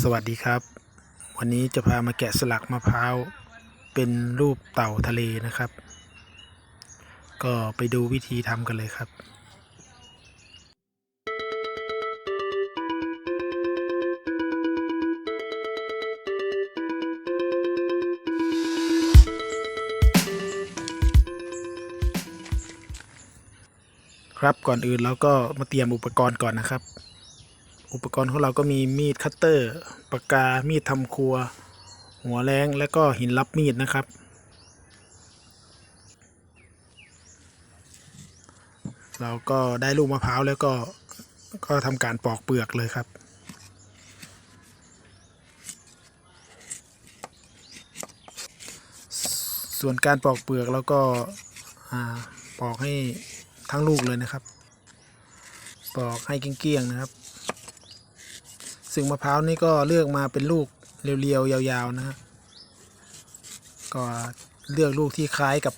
สวัสดีครับ วันนี้จะพามาแกะสลักมะพร้าว เป็นรูปเต่าทะเลนะครับ ก็ไปดูวิธีทำกันเลยครับครับก่อนอื่นเราก็มาเตรียมอุปกรณ์ก่อนนะครับ อุปกรณ์ของเราก็มีมีดคัตเตอร์ปากกา มีดทำครัว หัวแรงและก็หินรับมีดนะครับ เราก็ได้ลูกมะพร้าวแล้วก็ก็ทำการปอกเปลือกเลยครับส่วนการปอกเปลือกเราก็ปอกให้ทั้งลูกเลยนะครับ ปอกให้เกลี้ยงๆนะครับ ซึ่งมะพร้าวนี่ก็เลือกมาเป็นลูกเรียวๆยาวๆนะฮะก็เลือกลูกที่คล้ายกับ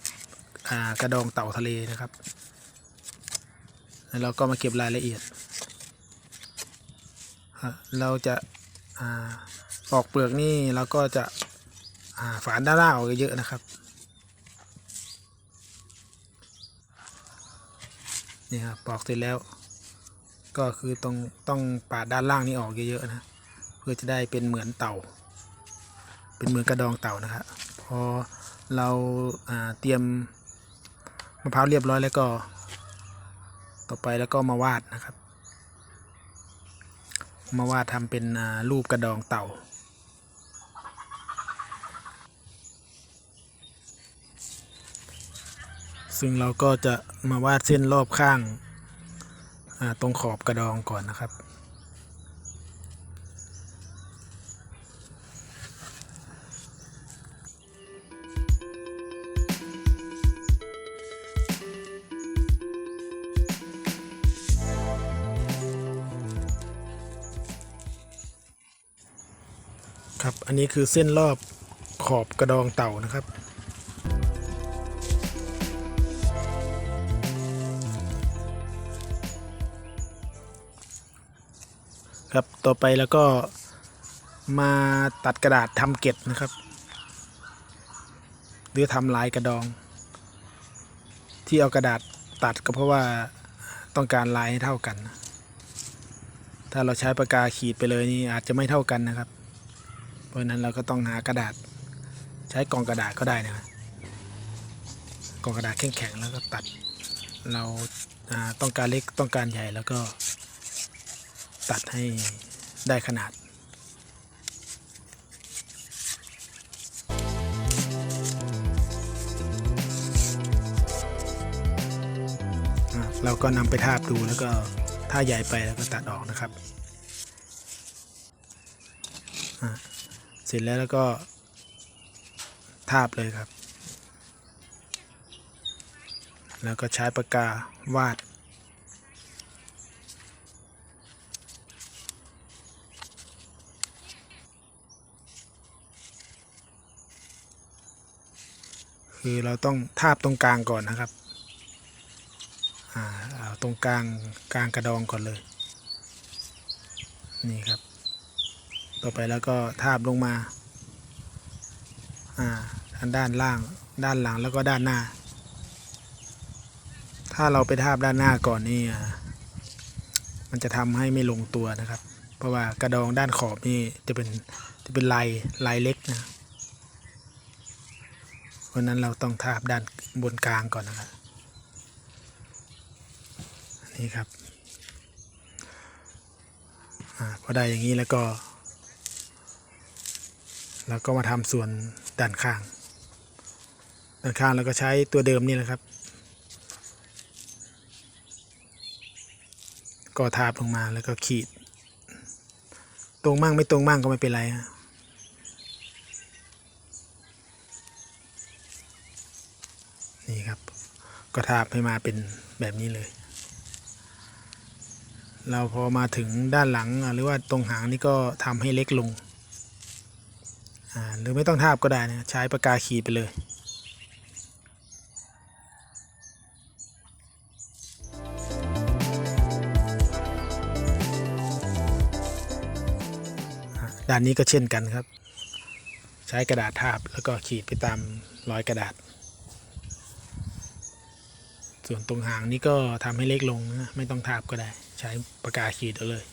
กระดองเต่าทะเลนะครับ แล้วเราก็มาเก็บรายละเอียด เราจะอ่าปอกเปลือกนี่เราก็จะาฝานด้านล่างออกเยอะๆนะครับนี่ครับปอกเสร็จแล้ว ก็คือตรงต้องปาดด้านล่างนี้ออกเยอะๆนะเพื่อจะได้เป็นเหมือนเต่า เป็นเหมือนกระดองเต่านะครับพอเราอ่าเตรียมมะพร้าวเรียบร้อยแล้วก็ ต่อไปแล้วก็มาวาดนะครับ มาวาดทำเป็นรูปกระดองเต่าซึ่งเราก็จะมาวาดเส้นรอบข้าง ตรงขอบกระดองก่อนนะครับ ครับ อันนี้คือเส้นรอบขอบกระดองเต่านะครับ ครับต่อไปแล้วก็มาตัดกระดาษทำเก็ดนะครับ หรือทำลายกระดอง ที่เอากระดาษตัดก็เพราะว่าต้องการลายให้เท่ากัน ถ้าเราใช้ปากกาขีดไปเลยนี่อาจจะไม่เท่ากันนะครับ เพราะนั้นเราก็ต้องหากระดาษ ใช้กล่องกระดาษก็ได้นะครับกล่องกระดาษแข็งๆแล้วก็ตัดเราต้องการเล็กต้องการใหญ่แล้วก็ ตัดให้ได้ขนาดเราก็นำไปทาบดูแล้วก็ถ้าใหญ่ไปแล้วก็ตัดออกนะครับ เสร็จแล้วแล้วก็ทาบเลยครับ แล้วก็ใช้ปากกาวาด คือเราต้องทาบตรงกลางก่อนนะครับอ่าเอาตรงกลางกลางกระดองก่อนเลย นี่ครับ ต่อไปแล้วก็ทาบลงมาอ่าทางด้านล่างด้านหลังแล้วก็ด้านหน้า ถ้าเราไปทาบด้านหน้าก่อนนี่มันจะทำให้ไม่ลงตัวนะครับ เพราะว่ากระดองด้านขอบนี่จะเป็นจะเป็นลายลายเล็กนะ ราะนั้นเราต้องทาบด้านบนกลางก่อนนะครับนี่ครับอพอได้อย่างนี้แล้วก็ เราก็มาทำส่วนด้านข้าง ด้านข้างเราก็ใช้ตัวเดิมนี่แหละครับ ก็ทาบลงมาแล้วก็ขีด ตรงมั่งไม่ตรงมั่งก็ไม่เป็นไรฮะ นี่ครับ ก็ทาบให้มาเป็นแบบนี้เลย เราพอมาถึงด้านหลังหรือว่าตรงหางนี่ก็ทำให้เล็กลง หรือไม่ต้องทาบก็ได้นะใช้ปากกาขีดไปเลยด้านนี้ก็เช่นกันครับ ใช้กระดาษทาบแล้วก็ขีดไปตามรอยกระดาษ ส่วนตรงหางนี้ก็ทำให้เล็กลงนะไม่ต้องทาบก็ได้ ใช้ปากกาขีดเอาเลย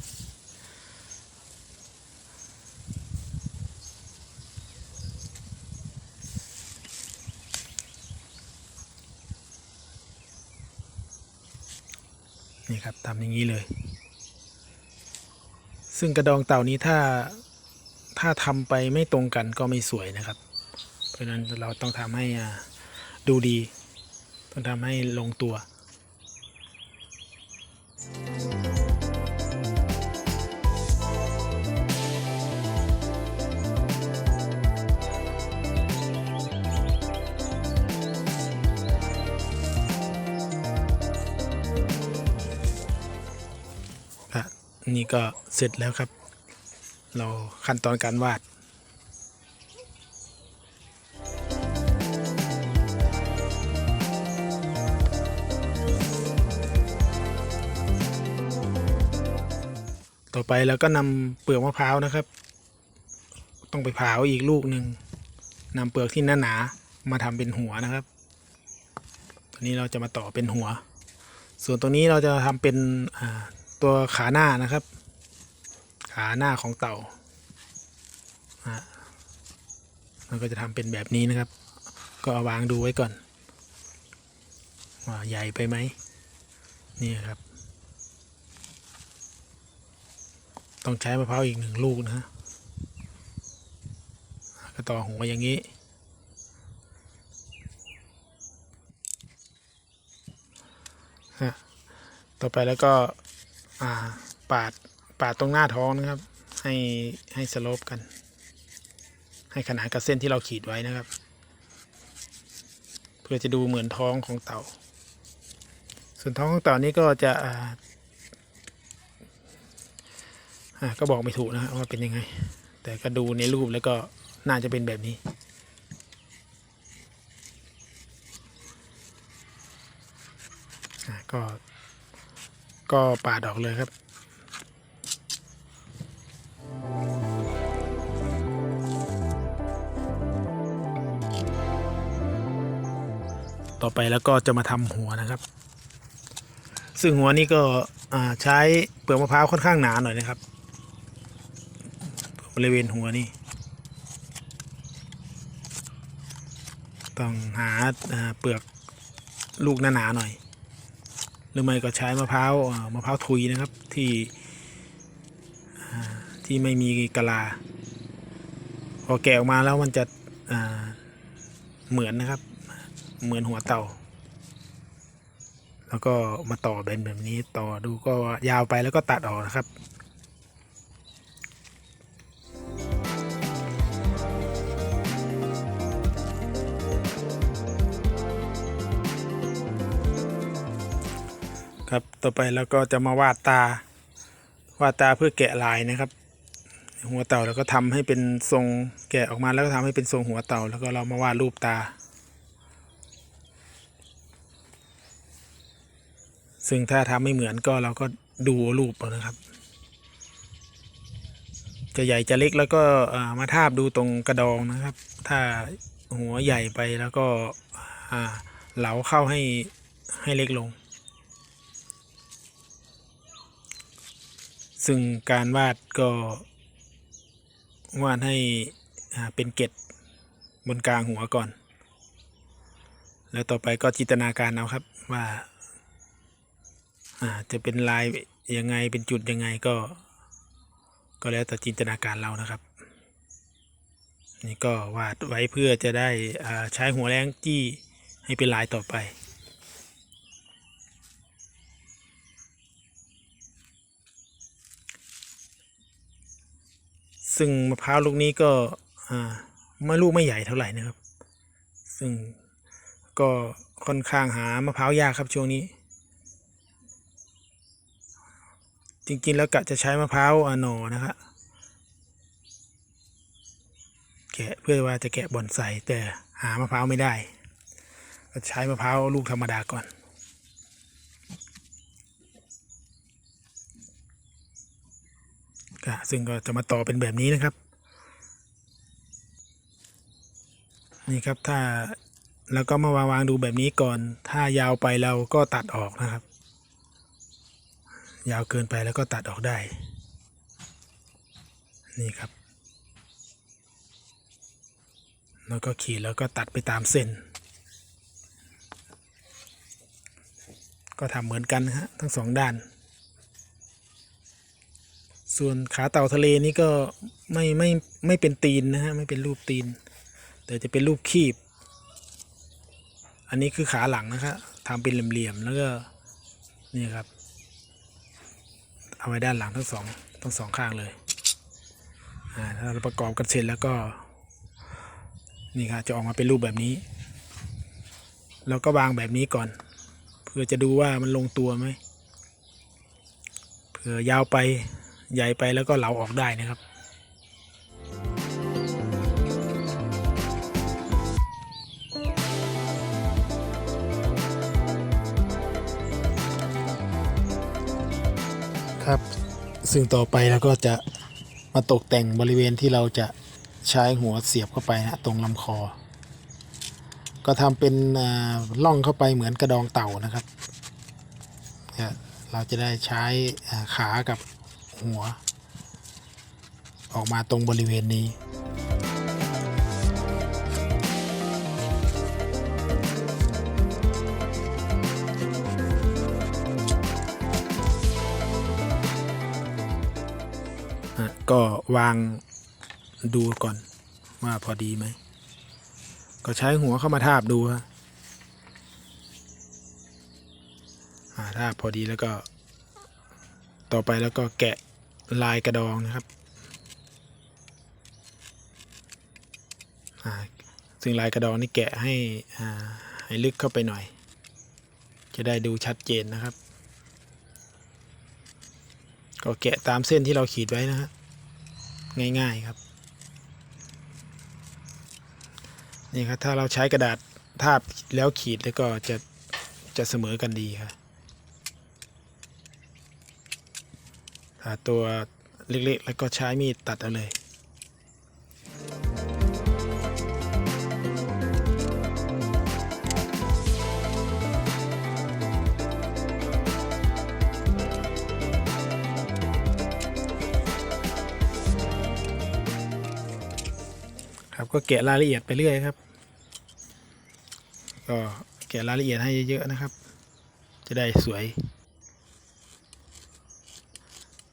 นี่ครับทำอย่างนี้เลย ซึ่งกระดองเต่านี้ถ้าถ้าทำไปไม่ตรงกันก็ไม่สวยนะครับ เพราะนั้นเราต้องทำให้ดูดี ต้องทำให้ลงตัว นี่ก็เสร็จแล้วครับ เราขั้นตอนการวาด อไปเราก็นำเปลือกมะพร้าวนะครับ ต้องไปเผาอีกลูกหนึ่งนำเปลือกที่หนาๆมาทำเป็นหัวนะครับตัวนี้เราจะมาต่อเป็นหัว ส่วนตรงนี้เราจะทำเป็นตัวขาหน้านะครับ ขาหน้าของเต่ามันก็จะทำเป็นแบบนี้นะครับ ก็เอาวางดูไว้ก่อนว่าใหญ่ไปไหมนี่ครับ ต้องใช้มะพร้าวอีกหนึ่งลูกนะฮะก็ต่อหัวอย่างนี้ฮะต่อไปแล้วก็ปาดปาดตรงหน้าท้องนะครับ ให้ให้สโลปกัน ให้ขนานกับเส้นที่เราขีดไว้นะครับ เพื่อจะดูเหมือนท้องของเต่า ส่วนท้องของเต่านี้ก็จะ ก็บอกไม่ถูกนะว่าเป็นยังไง แต่ก็ดูในรูปแล้วก็น่าจะเป็นแบบนี้ ก็ ก็ปาดอกเลยครับต่อไปแล้วก็จะมาทำหัวนะครับ ซึ่งหัวนี้ก็ใช้เปลือกมะพร้าวค่อนข้างหนาหน่อยนะครับ บริเวณหัวนี่ ต้องหาเปลือกลูกหนาๆหน่อย หรือไม่ก็ใช้มะพร้าวมะพร้าวทุยนะครับที่ที่ไม่มีกะลา พอแกะออกมาแล้วมันจะเหมือนนะครับ เหมือนหัวเต่า แล้วก็มาต่อเป็นแบบนี้ต่อดูก็ยาวไปแล้วก็ตัดออกนะครับ ครับ ต่อไปแล้วก็จะมาวาดตาวาดตาเพื่อแกะลายนะครับ หัวเต่าแล้วก็ทำให้เป็นทรงแกะออกมาแล้วก็ทำให้เป็นทรงหัวเต่า แล้วก็เรามาวาดรูปตา ซึ่งถ้าทำไม่เหมือนก็เราก็ดูรูปเอานะครับ จะใหญ่จะเล็กแล้วก็มาทาบดูตรงกระดองนะครับ ถ้าหัวใหญ่ไปแล้วก็เหลาเข้าให้ให้เล็กลง ซึ่งการวาดก็วาดให้เป็นเกล็ดบนกลางหัวก่อน แล้วต่อไปก็จินตนาการเอาครับว่าจะเป็นลายยังไงเป็นจุดยังไงก็ ก็แล้วแต่จินตนาการเรานะครับ นี่ก็วาดไว้เพื่อจะได้ใช้หัวแรงจี้ให้เป็นลายต่อไป ซึ่งมะพร้าวลูกนี้ก็ไม่ลูกไม่ใหญ่เท่าไหร่นะครับ ซึ่งก็ค่อนข้างหามะพร้าวยากครับช่วงนี้ จริงๆแล้วกะจะใช้มะพร้าวอหนอนะครับแกะเพื่อว่าจะแกะบ่อนใส่แต่หามะพร้าวไม่ได้ ก็ใช้มะพร้าวลูกธรรมดาก่อน แก็ ซึ่งก็จะมาต่อเป็นแบบนี้นะครับ นี่ครับถ้าแล้วก็มาวางวางดูแบบนี้ก่อน ถ้ายาวไปเราก็ตัดออกนะครับ ยาวเกินไปแล้วก็ตัดออกได้ นี่ครับ แล้วก็ขีดแล้วก็ตัดไปตามเส้น ก็ทำเหมือนกันฮะทั้งสองด้าน ส่วนขาเต่าทะเลนี่ก็ไม่ไม่ไม่เป็นตีนนะฮะไม่เป็นรูปตีน แต่จะเป็นรูปคีบ อันนี้คือขาหลังนะครับทำเป็นเหลี่ยมๆแล้วก็นี่ครับ เอาไว้ด้านหลังทั้งสองทั้งสองข้างเลยอ่าถ้าเราประกอบกันเสร็จแล้วก็ นี่ครับจะออกมาเป็นรูปแบบนี้เราก็วางแบบนี้ก่อน เพื่อจะดูว่ามันลงตัวไหมเผื่อยาวไป ใหญ่ไปแล้วก็เหลาออกได้นะครับ ครับ ซึ่งต่อไปเราก็จะมาตกแต่งบริเวณที่เราจะใช้หัวเสียบเข้าไปนะตรงลำคอ ก็ทำเป็นล่องเข้าไปเหมือนกระดองเต่านะครับเราจะได้ใช้ขากับ หัว ออกมาตรงบริเวณนี้ ก็วางดูก่อนว่าพอดีไหม ก็ใช้หัวเข้ามาทาบดูฮะอ่าพอดีแล้วก็ ต่อไปแล้วก็แกะ ลายกระดองนะครับซึ่งลายกระดองนี่แกะให้ให้ลึกเข้าไปหน่อย จะได้ดูชัดเจนนะครับ ก็แกะตามเส้นที่เราขีดไว้นะฮะง่ายๆครับนี่ครับถ้าเราใช้กระดาษทาบแล้วขีดแล้วก็จะจะเสมอกันดีครับ ถ้าตัวเล็กๆ แล้วก็ใช้มีดตัดเอาเลยครับก็แกะรายละเอียดไปเรื่อยครับ ก็แกะรายละเอียดให้เยอะๆนะครับ จะได้สวย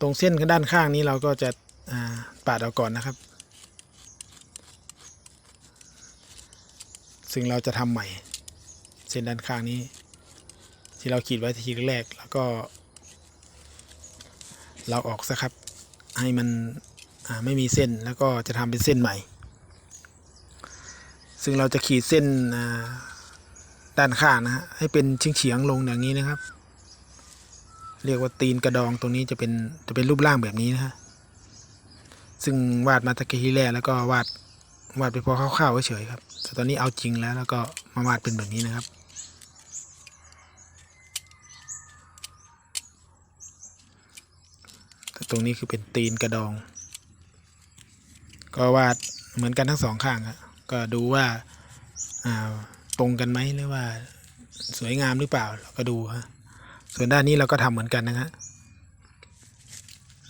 ตรงเส้นด้านข้างนี้เราก็จะปาดเอาก่อนนะครับ ซึ่งเราจะทำใหม่ เส้นด้านข้างนี้ ที่เราขีดไว้ทีแรกแล้วก็ เราออกซะครับ ให้มันไม่มีเส้นแล้วก็จะทำเป็นเส้นใหม่ ซึ่งเราจะขีดเส้นด้านข้างนะฮะให้เป็นเฉียงๆลงอย่างนี้นะครับ เรียกว่าตีนกระดองตรงนี้จะเป็นจะเป็นรูปร่างแบบนี้นะฮะซึ่งวาดมาตะกี้ที่แรกแล้วก็วาดวาดไปพอคร่าวๆเฉยครับแต่ตอนนี้เอาจริงแล้วแล้วก็มาวาดเป็นแบบนี้นะครับ ตรงนี้คือเป็นตีนกระดอง ก็วาดเหมือนกันทั้งสองข้างครับก็ดูว่าอ่าตรงกันไหมหรือว่าสวยงามหรือเปล่าเราก็ดูฮะ ส่วนด้านนี้เราก็ทำเหมือนกันนะฮะ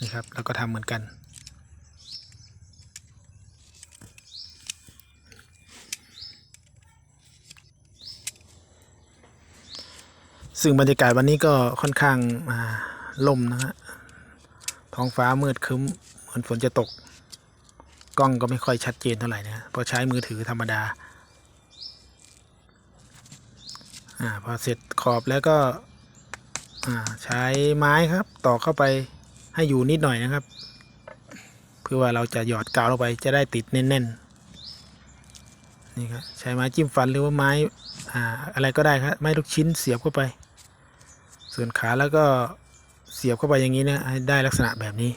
นี่ครับเราก็ทำเหมือนกันซึ่งบรรยากาศวันนี้ก็ค่อนข้างาล่มนะฮะ ท้องฟ้ามืดคึ้มเหมือนฝนจะตก กล้องก็ไม่ค่อยชัดเจนเท่าไหร่นะเพราะใช้มือถือธรรมดา อ่า พอเสร็จขอบแล้วก็ ใช้ไม้ครับตอกเข้าไปให้อยู่นิดหน่อยนะครับ เพื่อว่าเราจะหยอดกาวลงไปจะได้ติดแน่นๆนี่ครับใช้ไม้จิ้มฟันหรือว่าไม้อ่าอะไรก็ได้ครับไม้ลูกชิ้นเสียบเข้าไป ส่วนขาแล้วก็เสียบเข้าไปอย่างนี้นะให้ได้ลักษณะแบบนี้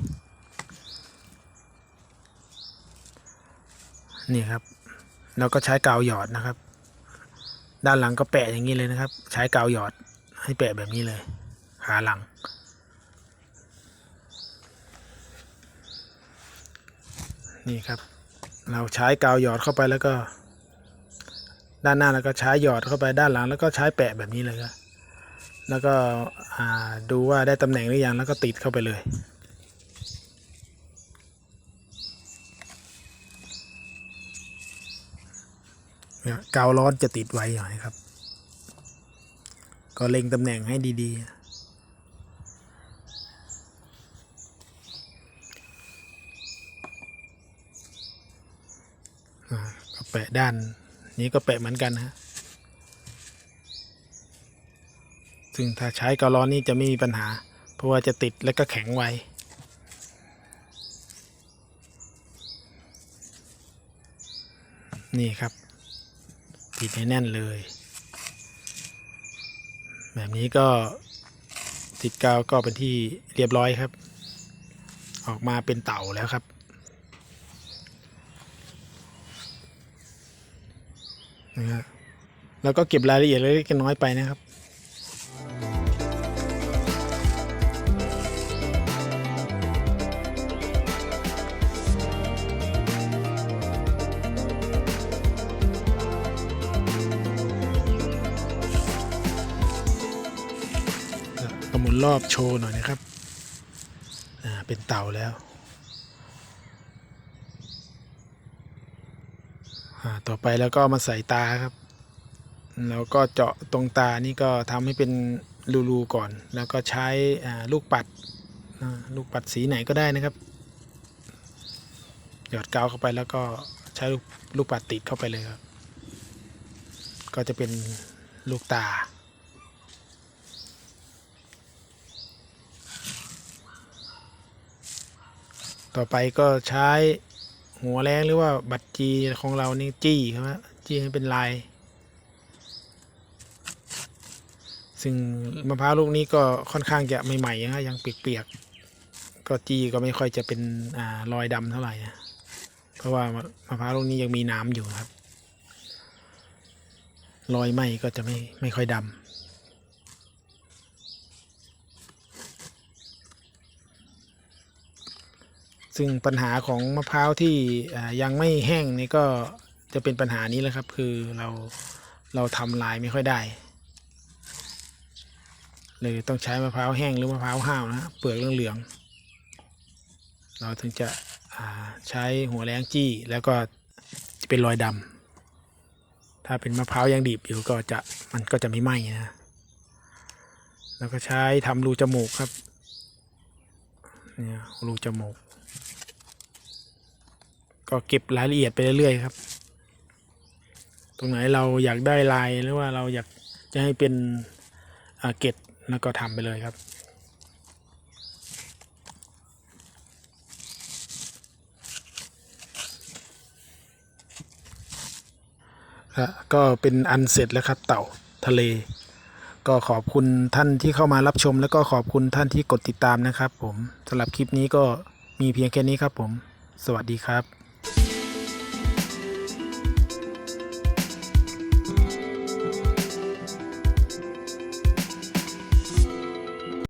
นี่ครับเราก็ใช้กาวหยอดนะครับ ด้านหลังก็แปะอย่างนี้เลยนะครับ ใช้กาวหยอดให้แปะแบบนี้เลย ขาหลัง นี่ครับ เราใช้กาวหยอดเข้าไปแล้วก็ ด้านหน้าแล้วก็ใช้หยอดเข้าไปด้านหลัง แล้วก็ใช้แปะแบบนี้เลยครับแล้วก็ดูว่าได้ตำแหน่งหรือยังแล้วก็ติดเข้าไปเลย เกาวร้อนจะติดไว้หน่อยครับ ก็เล็งตำแหน่งให้ดี ๆ ก็แปะด้านนี้ก็แปะเหมือนกันฮะซึ่งถ้าใช้กาวร้อนนี่จะไม่มีปัญหา เพราะว่าจะติดและก็แข็งไวนี่ครับ ติดให้แน่นเลย แบบนี้ก็ติดกาวก็เป็นที่เรียบร้อยครับ ออกมาเป็นเต่าแล้วครับ นะฮะแล้วก็เก็บรายละเอียดเล็กๆน้อยๆไปนะครับก็หมุนรอบโชว์หน่อยนะครับ อ่า เป็นเต่าแล้ว อ่า ต่อไปแล้วก็มาใส่ตาครับ แล้วก็เจาะตรงตานี่ก็ทำให้เป็นรูๆก่อน แล้วก็ใช้ลูกปัดลูกปัดสีไหนก็ได้นะครับ หยอดกาวเข้าไปแล้วก็ใช้ลูกลูกปัดติดเข้าไปเลยครับ ก็จะเป็นลูกตาต่อไปก็ใช้ หัวแรงหรือว่าบัตรจีของเรานี่จี้ครับจี้ให้เป็นลาย ซึ่งมะพร้าวลูกนี้ก็ค่อนข้างจะใหม่ๆนะยังเปียกๆก็จี้ก็ไม่ค่อยจะเป็นอ่ารอยดำเท่าไหร่นะเพราะว่ามะมะพร้าวลูกนี้ยังมีน้ำอยู่ครับรอยไหมก็จะไม่ไม่ค่อยดำ ซึ่งปัญหาของมะพร้าวที่ยังไม่แห้งนี่ก็จะเป็นปัญหานี้แหละครับ คือเราเราทำลายไม่ค่อยได้เลยต้องใช้มะพร้าวแห้งหรือมะพร้าวห้าวนะเปลือกเหลืองๆเราถึงจะใช้หัวแรงจี้แล้วก็จะเป็นรอยดำถ้าเป็นมะพร้าวยังดิบอยู่ก็จะมันก็จะไม่ไหม้นะแล้วก็ใช้ทำรูจมูกครับเนี่ยรูจมูก ก็เก็บรายละเอียดไปเรื่อยๆครับ ตรงไหนเราอยากได้ลายหรือว่าเราอยากจะให้เป็นเกตแล้วก็ทำไปเลยครับครับก็เป็นอันเสร็จแล้วครับเต่าทะเล ก็ขอบคุณท่านที่เข้ามารับชม แล้วก็ขอบคุณท่านที่กดติดตามนะครับผมสำหรับคลิปนี้ก็มีเพียงแค่นี้ครับผม สวัสดีครับ